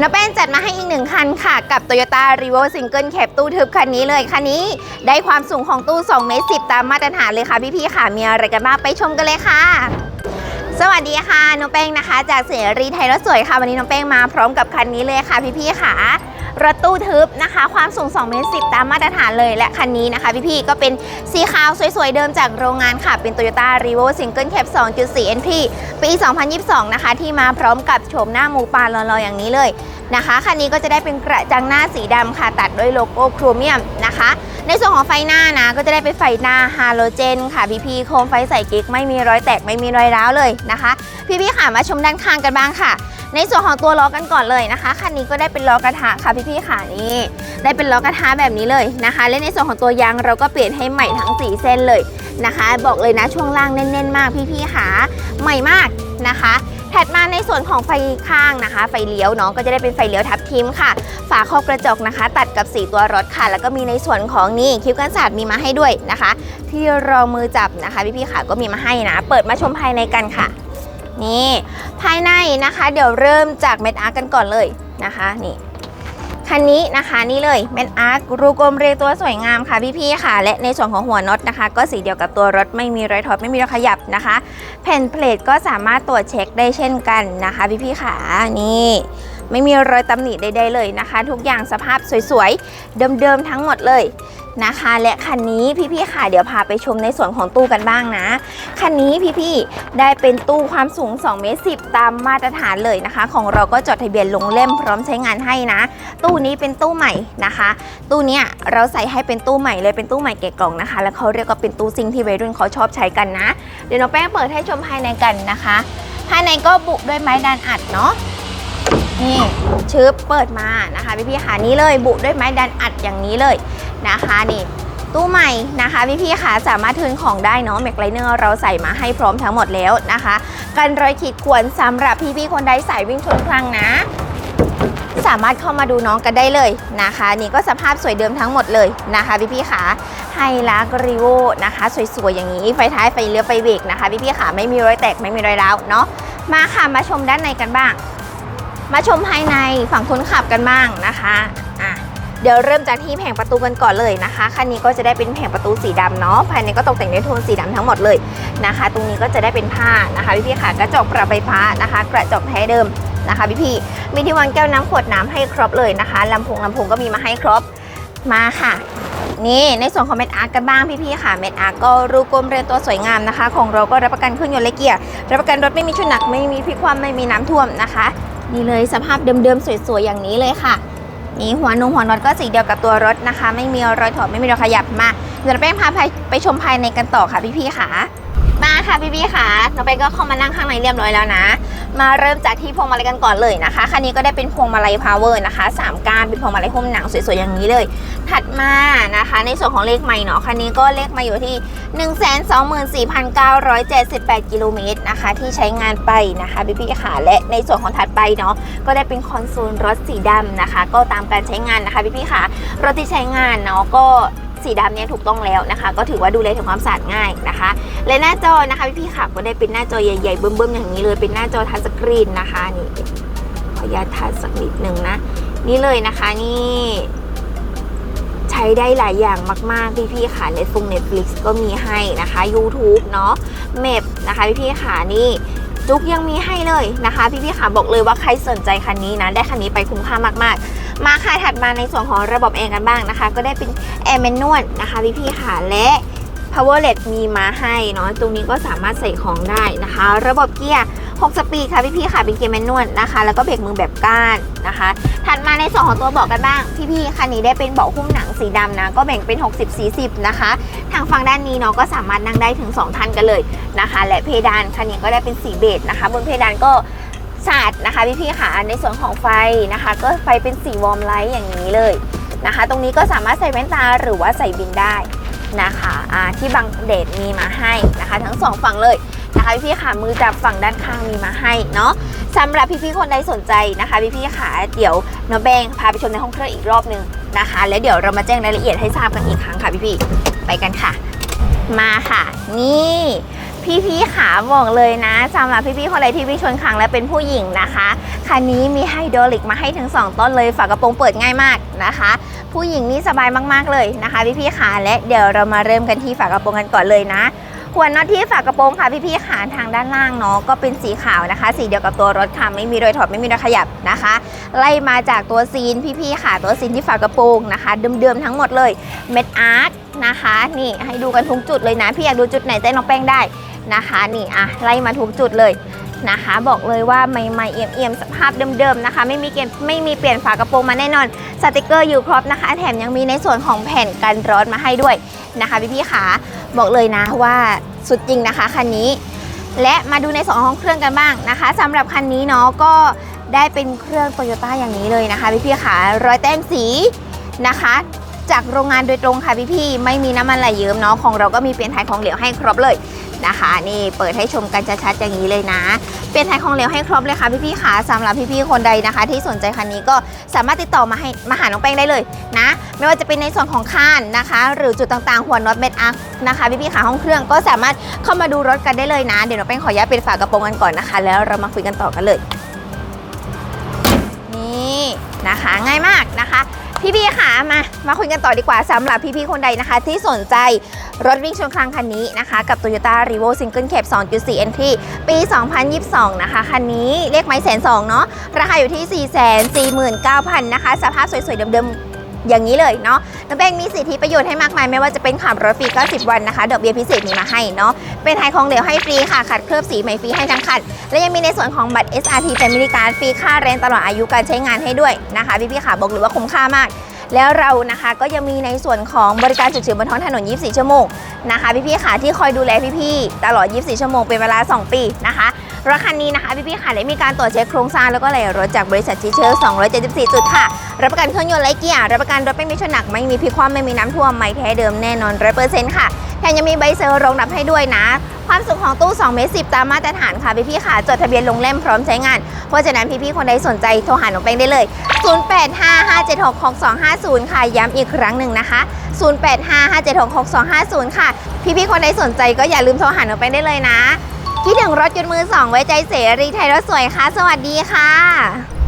น้าแป้งจัดมาให้อีกหนึ่งคันค่ะ กับ Toyota r e v o Single Cab ตู้ทึบคันนี้เลยคันนี้ ได้ความสูงของตู้2เมตร10 ตามมาตรฐานเลยค่ะพี่ๆค่ะ มีอะไรกันบ้างไปชมกันเลยค่ะสวัสดีค่ะน้องแป้งนะคะ จากเสรีไทยรถสวยค่ะ วันนี้น้องแป้งมาพร้อมกับคันนี้เลยค่ะพี่ๆค่ะ รถตู้ทึบนะคะ ความสูง2เมตร10 ตามมาตรฐานเลยและคันนี้นะคะ พี่ๆก็เป็นสีขาวสวยๆ เดิมจากโรงงานค่ะ เป็น Toyota r e v o Single Cab 2.4 Entry ปี 2022 นะคะ ที่มาพร้อมกับโฉมหน้าหมูปลาลอยๆ อย่างนี้เลยนะคะ คันนี้ก็จะได้เป็นกระจังหน้าสีดำค่ะ ตัดด้วยโลโก้โครเมียมนะคะ ในส่วนของไฟหน้านะ ก็จะได้เป็นไฟหน้าฮาโลเจนค่ะพี่ๆโคมไฟใส่กิ๊กไม่มีรอยแตกไม่มีรอยร้าวเลยนะคะ พี่ๆค่ะมาชมด้านข้างกันบ้างค่ะ ในส่วนของตัวล้อกันก่อนเลยนะคะคันนี้ก็ได้เป็นล้อกระทะค่ะพี่ๆค่ะนี่ได้เป็นล้อกระทะแบบนี้เลยนะคะ และในส่วนของตัวยางเราก็เปลี่ยนให้ใหม่ทั้ง 4 เส้นเลยนะคะ บอกเลยนะช่วงล่างแน่นๆ มากพี่ๆค่ะใหม่มากนะคะถัดมาในส่วนของไฟข้างนะคะ ไฟเลี้ยวเนาะก็จะได้เป็นไฟเลี้ยวทับทิมค่ะ ฝาครอบกระจกนะคะ ตัดกับ4ตัวรถค่ะ แล้วก็มีในส่วนของนี่คิ้วกันศาสตร์มีมาให้ด้วยนะคะ ที่รองมือจับนะคะพี่ๆค่ะก็มีมาให้นะ เปิดมาชมภายในกันค่ะ นี่ ภายในนะคะ เดี๋ยวเริ่มจากเม็ดอาร์กันก่อนเลยนะคะนี่คันนี้นะคะนี่เลยเม็ดอาร์รูกลมเรียงตัวสวยงามค่ะพี่ๆค่ะ และในส่วนของหัวน็อตนะคะ ก็สีเดียวกับตัวรถไม่มีรอยถอดไม่มีรอยขยับนะคะ แผ่นเพลทก็สามารถตรวจเช็คได้เช่นกันนะคะพี่ๆค่ะนี่ไม่มีรอยตำหนิใดๆเลยนะคะ ทุกอย่างสภาพสวยๆเดิมๆทั้งหมดเลย นะคะ และคันนี้พี่ๆค่ะเดี๋ยวพาไปชมในส่วนของตู้กันบ้างนะ คันนี้พี่ๆได้เป็นตู้ความสูง2เมตร10ตามมาตรฐานเลยนะคะ ของเราก็จดทะเบียนลงเล่มพร้อมใช้งานให้นะ ตู้นี้เป็นตู้ใหม่นะคะ ตู้เนี้ยเราใส่ให้เป็นตู้ใหม่เลยเป็นตู้ใหม่เก๋กล่องนะคะ แล้วเขาเรียกว่าเป็นตู้ซิงที่วัยรุ่นเขาชอบใช้กันนะ เดี๋ยวน้องแป้งเปิดให้ชมภายในกันนะคะ ภายในก็บุด้วยไม้ดันอัดเนาะ นี่ชึบเปิดมานะคะพี่ๆค่ะนี่เลยบุด้วยไม้ดันอัดอย่างนี้เลยนะคะนี่ตู้ใหม่นะคะพี่ๆค่ะสามารถทืนของได้เนาะแม็กไลเนอร์เราใส่มาให้พร้อมทั้งหมดแล้วนะคะกันรอยขีดข่วนสำหรับพี่ๆคนใดสายวิ่งชนคลังนะ สามารถเข้ามาดูน้องกันได้เลยนะคะ นี่ก็สภาพสวยเดิมทั้งหมดเลยนะคะพี่ๆค่ะไฮลักรีโวนะคะ สวยๆอย่างนี้ไฟท้ายไฟเลี้ยวไฟเบรกนะคะพี่ๆค่ะไม่มีรอยแตกไม่มีรอยร้าวเนาะมาค่ะมาชมด้านในกันบ้าง มาชมภายในฝั่งคนขับกันบ้างนะคะอะเดี๋ยวเริ่มจากที่แผงประตูกันก่อนเลยนะคะคันนี้ก็จะได้เป็นแผงประตูสีดำเนาะภายในก็ตกแต่งด้วยโทนสีดำทั้งหมดเลยนะคะ ตรงนี้ก็จะได้เป็นผ้านะคะพี่ๆค่ะกระจกปรับไฟฟ้านะคะ กระจกแท้เดิมนะคะพี่ๆมีที่วางแก้วน้ำขวดน้ำให้ครบเลยนะคะลำโพงลำโพงก็มีมาให้ครบมาค่ะนี่ในส่วนของเม็ดอาร์กันบ้างพี่ๆค่ะเม็ดอาร์ก็รูกลมเรียนตัวสวยงามนะคะ ของเราก็รับประกันเครื่องยนต์และเกียร์รับประกันรถไม่มีชุดหนักไม่มีพิคว่ำไม่มีน้ำท่วมนะคะ นี่เลยสภาพเดิมๆสวยๆอย่างนี้เลยค่ะ นี่หัวนงหัวน็อตก็สีเดียวกับตัวรถนะคะ ไม่มีรอยถอดไม่มีรอยขยับมาเดี๋ยวเราแป้งพาไปไปชมภายในกันต่อค่ะพี่ๆค่ะ มาค่ะพี่ๆค่ะน้องแป้งก็เข้ามานั่งข้างในเรียบร้อยแล้วนะ มาเริ่มจากที่พวงมาลัยกันก่อนเลยนะคะคันนี้ก็ได้เป็นพวงมาลัยพาวเวอร์นะคะสามก้านเป็นพวงมาลัยหุ้มหนังสวยๆอย่างนี้เลย ถัดมานะคะ ในส่วนของเลขใหม่เนาะคันนี้ก็เลขมาอยู่ที่ 124,978 กิโลเมตรนะคะ ที่ใช้งานไปนะคะพี่ๆค่ะและในส่วนของถัดไปเนาะก็ได้เป็นคอนโซลรถสีดำนะคะ ก็ตามการใช้งานนะคะพี่ๆค่ะรถที่ใช้งานเนาะก็สีดำเนี่ยถูกต้องแล้วนะคะ ก็ถือว่าดูแลถึงความสะอาดง่ายนะคะ และหน้าจอนะคะพี่ๆค่ะก็ได้เป็นหน้าจอใหญ่ๆเบิ่มๆอย่างนี้เลยเป็นหน้าจอทัชสกรีนนะคะนี่ขออนุญาตทัชสักนิดหนึ่งนะ นี่เลยนะคะนี่ใช้ได้หลายอย่างมาก ๆ พี่ๆค่ะ Netflix Netflix ก็มีให้นะคะ YouTube เนาะเมพนะคะพี่ๆค่ะนี่จุกยังมีให้เลยนะคะ พี่ๆค่ะบอกเลยว่าใครสนใจคันนี้นะ ได้คันนี้ไปคุ้มค่ามากๆ มาค่ะถัดมาในส่วนของระบบแอร์กันบ้างนะคะ ก็ได้เป็นแอร์แมนนวลนะคะพี่ๆค่ะและ powerlet มีมาให้เนาะตรงนี้ก็สามารถใส่ของได้นะคะ ระบบเกียร์ 6 สปีดค่ะพี่ๆค่ะเป็นเกียร์แมนนวลนะคะ แล้วก็เบรกมือแบบก้านนะคะ ถัดมาในส่วนของตัวเบาะกันบ้าง พี่ๆคันนี้ได้เป็นเบาะหุ้มหนังสีดำนะ ก็แบ่งเป็น 60 40 นะคะ ทางฝั่งด้านนี้เนาะก็สามารถนั่งได้ถึง 2 ท่านกันเลยนะคะ และเพดานคันนี้ก็ได้เป็นสีเบจนะคะ บนเพดานก็สาดนะคะพี่ๆค่ะในส่วนของไฟนะคะ ก็ไฟเป็นสีวอร์มไลท์อย่างนี้เลยนะคะ ตรงนี้ก็สามารถใส่แว่นตาหรือว่าใส่บินได้ นะคะที่บังเดดมีมาให้นะคะ ทั้งสองฝั่งเลยนะคะพี่ๆค่ะมือจับฝั่งด้านข้างมีมาให้เนาะสำหรับพี่ๆคนใดสนใจนะคะพี่ๆค่ะเดี๋ยวน้องแบงพาไปชมในห้องเครื่องอีกรอบหนึงนะคะ แล้วเดี๋ยวเรามาแจ้งรายละเอียดให้ทราบกันอีกครั้งค่ะพี่ๆไปกันค่ะ มาค่ะ นี่พี่ๆขาบอกเลยนะสำหรับพี่ๆคนใดที่พี่ชนครั้งและเป็นผู้หญิงนะคะ คันนี้มีไฮดรอลิกมาให้ถึง2 ต้นเลยฝากระโปรงเปิดง่ายมากนะคะ ผู้หญิงนี่สบายมาก ๆ เลยนะคะพี่ๆขาและเดี๋ยวเรามาเริ่มกันที่ฝากระโปรงกันก่อนเลยนะหัวน็อตที่ฝากระโปรงค่ะพี่ๆขาทางด้านล่างเนาะก็เป็นสีขาวนะคะ สีเดียวกับตัวรถค่ะไม่มีรอยถอดไม่มีรอยขยับนะคะ ไล่มาจากตัวซีนพี่ๆค่ะตัวซีนที่ฝากระโปรงนะคะเดิมๆทั้งหมดเลยเม็ดอาร์ตนะคะ นี่ให้ดูกันทุกจุดเลยนะ พี่อยากดูจุดไหนแจ้งน้องแป้งได้นะคะ นี่อะไล่มาทุกจุดเลย นะคะ บอกเลยว่าใหม่ๆเอี่ยมๆสภาพเดิมๆนะคะ ไม่มีเกมไม่มีเปลี่ยนฝากระโปรงมาแน่นอนสติกเกอร์อยู่ครบนะคะ แถมยังมีในส่วนของแผ่นกันร้อนมาให้ด้วยนะคะพี่ๆค่ะบอกเลยนะว่าสุดจริงนะคะคันนี้ และมาดูในสองห้องเครื่องกันบ้างนะคะสำหรับคันนี้เนาะก็ได้เป็นเครื่องโตโยต้าอย่างนี้เลยนะคะพี่ๆค่ะรอยแต้มสีนะคะจากโรงงานโดยตรงค่ะพี่ๆไม่มีน้ำมันไหลเยิ้มเนาะของเราก็มีเปลี่ยนถ่ายของเหลวให้ครบเลย นะคะ นี่เปิดให้ชมกันชัดๆอย่างนี้เลยนะ เปลี่ยนถ่ายของเหลวให้ครบเลยค่ะพี่ๆค่ะสำหรับพี่ๆคนใดนะคะ ที่สนใจคันนี้ก็สามารถติดต่อมาให้มาหาน้องแป้งได้เลยนะ ไม่ว่าจะเป็นในส่วนของคานนะคะ หรือจุดต่างๆหัวน็อตเม็ดอาร์คนะคะพี่ๆขาห้องเครื่องก็สามารถเข้ามาดูรถกันได้เลยนะเดี๋ยวน้องแป้งขออนุญาตเป็นฝากระโปรงกันก่อนนะคะ แล้วเรามาคุยกันต่อกันเลย นี่นะคะ ง่ายมากนะคะ พี่พี่ค่ะมามาคุยกันต่อดีกว่าสำหรับพี่พี่คนใดนะคะ ที่สนใจรถวิ่งชนคลังคันนี้นะคะ กับ Toyota r e v o Single Cab 2.4 Entry ปี 2022 นะคะ คันนี้เลขไม้แสนสองเนาะราคาอยู่ที่ 449,000 นะคะ สภาพสวยๆเดิมๆ อย่างนี้เลยเนาะน้องแป้งมีสิทธิประโยชน์ให้มากมาย ไม่ว่าจะเป็นขับรถฟรี90 วันนะคะดอกเบี้ยพิเศษมีมาให้เนาะเป็นไทยของเหลวให้ฟรีค่ะขัดเคลือบสีใหม่ฟรีให้ทั้งคันและยังมีในส่วนของบัตร SRT Family Card ฟรีค่าแรงตลอดอายุการใช้งานให้ด้วยนะคะพี่ๆค่ะบอกเลยว่าคุ้มค่ามากแล้วเรานะคะก็ยังมีในส่วนของบริการฉุกเฉินบนท้องถนน 24 ชั่วโมงนะคะพี่ๆค่ะที่คอยดูแลพี่ๆตลอด 24 ชั่วโมงเป็นเวลา 2 ปีนะคะรถคันนี้นะคะพี่ๆค่ะได้มีการตรวจเช็คโครงสร้างแล้วก็ไหลรถจากบริษัทชิเชอร์ 274 จุดค่ะ รับประกันเครื่องยนต์ไร้เกียร์รับประกันรถไม่มีชนหนักไม่มีพลิกคว่ำไม่มีน้ำท่วมไม่แท้เดิมแน่นอนร้อยเปอร์เซ็นต์ค่ะแถมยังมีใบเซอร์รองรับให้ด้วยนะ ความสูงของตู้2เมตร10ตามมาตรฐานค่ะพี่ๆค่ะจดทะเบียนลงเล่มพร้อมใช้งาน เพราะฉะนั้นพี่ๆคนใดสนใจโทรหาน้องแป้งได้เลย 0855766250 ค่ะย้ำอีกครั้งหนึ่งนะคะ 0855766250 ค่ะ พี่ๆคนใดสนใจก็อย่าลืมโทรหาน้องแป้งได้เลยนะคิดถึงรถยนต์มือสองไว้ใจเสรีไทยรถสวยค่ะ สวัสดีค่ะ